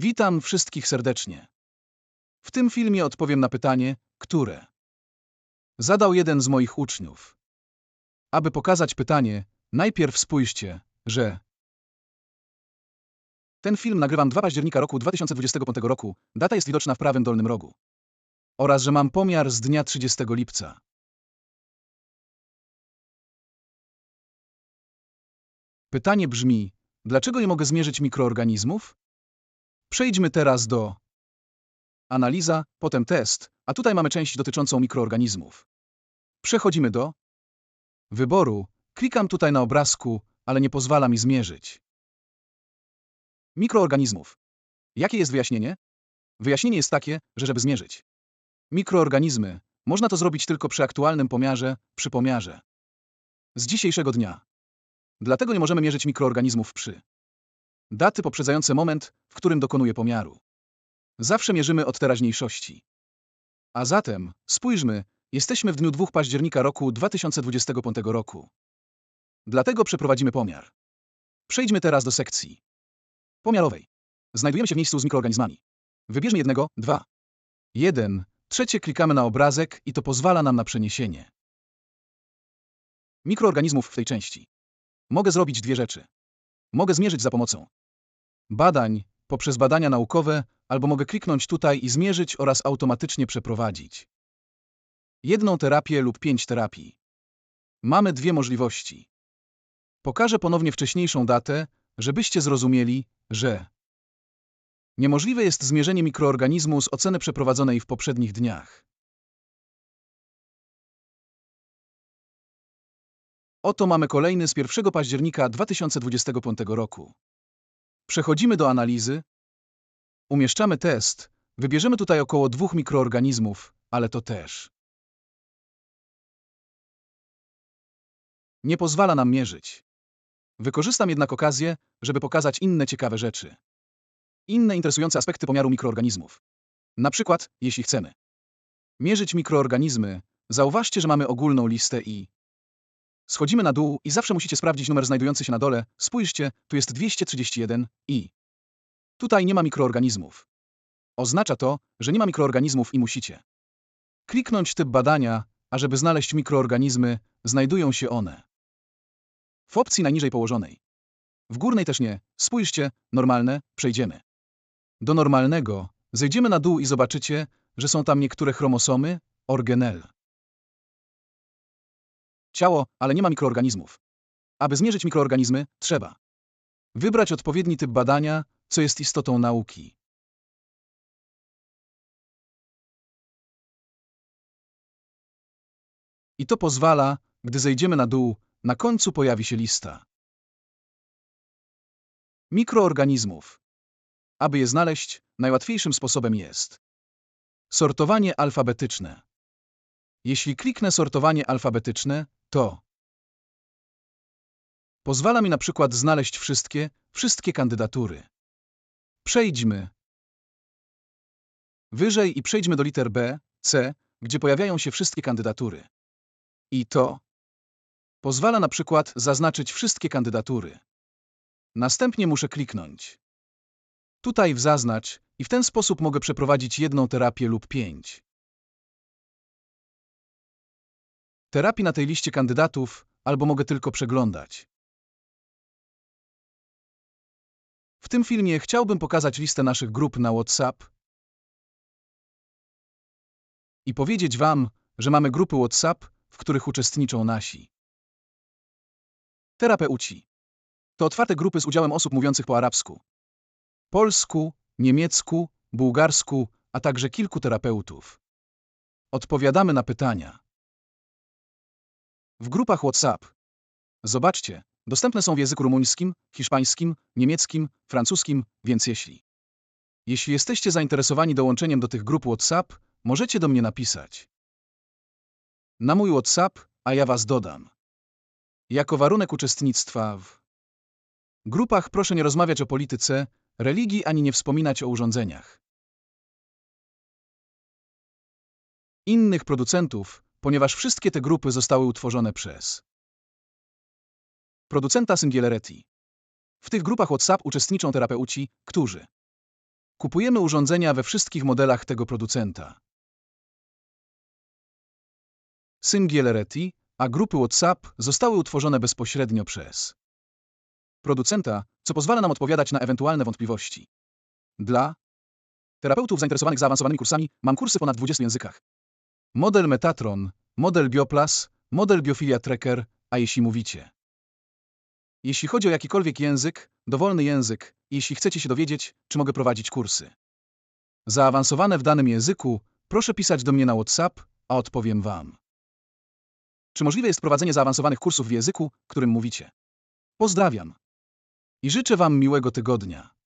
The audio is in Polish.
Witam wszystkich serdecznie. W tym filmie odpowiem na pytanie, które zadał jeden z moich uczniów. Aby pokazać pytanie, najpierw spójrzcie, że ten film nagrywam 2 października roku 2025 roku, data jest widoczna w prawym dolnym rogu. Oraz, że mam pomiar z dnia 30 lipca. Pytanie brzmi, dlaczego nie mogę zmierzyć mikroorganizmów? Przejdźmy teraz do analiza, potem test, a tutaj mamy część dotyczącą mikroorganizmów. Przechodzimy do wyboru. Klikam tutaj na obrazku, ale nie pozwala mi zmierzyć. Mikroorganizmów. Jakie jest wyjaśnienie? Wyjaśnienie jest takie, że żeby zmierzyć mikroorganizmy, można to zrobić tylko przy aktualnym pomiarze, przy pomiarze z dzisiejszego dnia. Dlatego nie możemy mierzyć mikroorganizmów przy daty poprzedzające moment, w którym dokonuje pomiaru. Zawsze mierzymy od teraźniejszości. A zatem, spójrzmy, jesteśmy w dniu 2 października roku 2025 roku. Dlatego przeprowadzimy pomiar. Przejdźmy teraz do sekcji pomiarowej. Znajdujemy się w miejscu z mikroorganizmami. Wybierzmy jednego, dwa. Jeden. Trzecie klikamy na obrazek i to pozwala nam na przeniesienie mikroorganizmów w tej części. Mogę zrobić dwie rzeczy. Mogę zmierzyć za pomocą badań, poprzez badania naukowe, albo mogę kliknąć tutaj i zmierzyć oraz automatycznie przeprowadzić jedną terapię lub pięć terapii. Mamy dwie możliwości. Pokażę ponownie wcześniejszą datę, żebyście zrozumieli, że niemożliwe jest zmierzenie mikroorganizmu z oceny przeprowadzonej w poprzednich dniach. Oto mamy kolejny z 1 października 2025 roku. Przechodzimy do analizy. Umieszczamy test. Wybierzemy tutaj około dwóch mikroorganizmów, ale to też nie pozwala nam mierzyć. Wykorzystam jednak okazję, żeby pokazać inne ciekawe rzeczy. Inne interesujące aspekty pomiaru mikroorganizmów. Na przykład, jeśli chcemy mierzyć mikroorganizmy, zauważcie, że mamy ogólną listę i Schodzimy na dół i zawsze musicie sprawdzić numer znajdujący się na dole. Spójrzcie, tu jest 231 i tutaj nie ma mikroorganizmów. Oznacza to, że nie ma mikroorganizmów i musicie kliknąć typ badania, a żeby znaleźć mikroorganizmy, znajdują się one w opcji najniżej położonej. W górnej też nie. Spójrzcie, normalne, przejdziemy. Do normalnego zejdziemy na dół i zobaczycie, że są tam niektóre chromosomy, organel ciało, ale nie ma mikroorganizmów. Aby zmierzyć mikroorganizmy, trzeba wybrać odpowiedni typ badania, co jest istotą nauki. I to pozwala, gdy zejdziemy na dół, na końcu pojawi się lista mikroorganizmów. Aby je znaleźć, najłatwiejszym sposobem jest sortowanie alfabetyczne. Jeśli kliknę sortowanie alfabetyczne, to pozwala mi na przykład znaleźć wszystkie, wszystkie kandydatury. Przejdźmy wyżej i przejdźmy do liter B, C, gdzie pojawiają się wszystkie kandydatury. I to pozwala na przykład zaznaczyć wszystkie kandydatury. Następnie muszę kliknąć tutaj w zaznacz i w ten sposób mogę przeprowadzić jedną terapię lub pięć. Terapii na tej liście kandydatów, albo mogę tylko przeglądać. W tym filmie chciałbym pokazać listę naszych grup na WhatsApp i powiedzieć Wam, że mamy grupy WhatsApp, w których uczestniczą nasi terapeuci. To otwarte grupy z udziałem osób mówiących po arabsku, polsku, niemiecku, bułgarsku, a także kilku terapeutów. Odpowiadamy na pytania. W grupach WhatsApp. Zobaczcie, dostępne są w języku rumuńskim, hiszpańskim, niemieckim, francuskim, więc jeśli jeśli jesteście zainteresowani dołączeniem do tych grup WhatsApp, możecie do mnie napisać na mój WhatsApp, a ja was dodam. Jako warunek uczestnictwa w grupach proszę nie rozmawiać o polityce, religii ani nie wspominać o urządzeniach innych producentów, ponieważ wszystkie te grupy zostały utworzone przez producenta Singularity. W tych grupach WhatsApp uczestniczą terapeuci, którzy Kupujemy urządzenia we wszystkich modelach tego producenta. Symgiel-Reti, a grupy WhatsApp zostały utworzone bezpośrednio przez producenta, co pozwala nam odpowiadać na ewentualne wątpliwości. Dla terapeutów zainteresowanych zaawansowanymi kursami mam kursy ponad 20 językach. Model Metatron, model Bioplas, model Biofilia Tracker, a jeśli mówicie. Jeśli chodzi o jakikolwiek język, dowolny język, jeśli chcecie się dowiedzieć, czy mogę prowadzić kursy. Zaawansowane w danym języku, proszę pisać do mnie na WhatsApp, a odpowiem Wam. Czy możliwe jest prowadzenie zaawansowanych kursów w języku, którym mówicie? Pozdrawiam. I życzę Wam miłego tygodnia.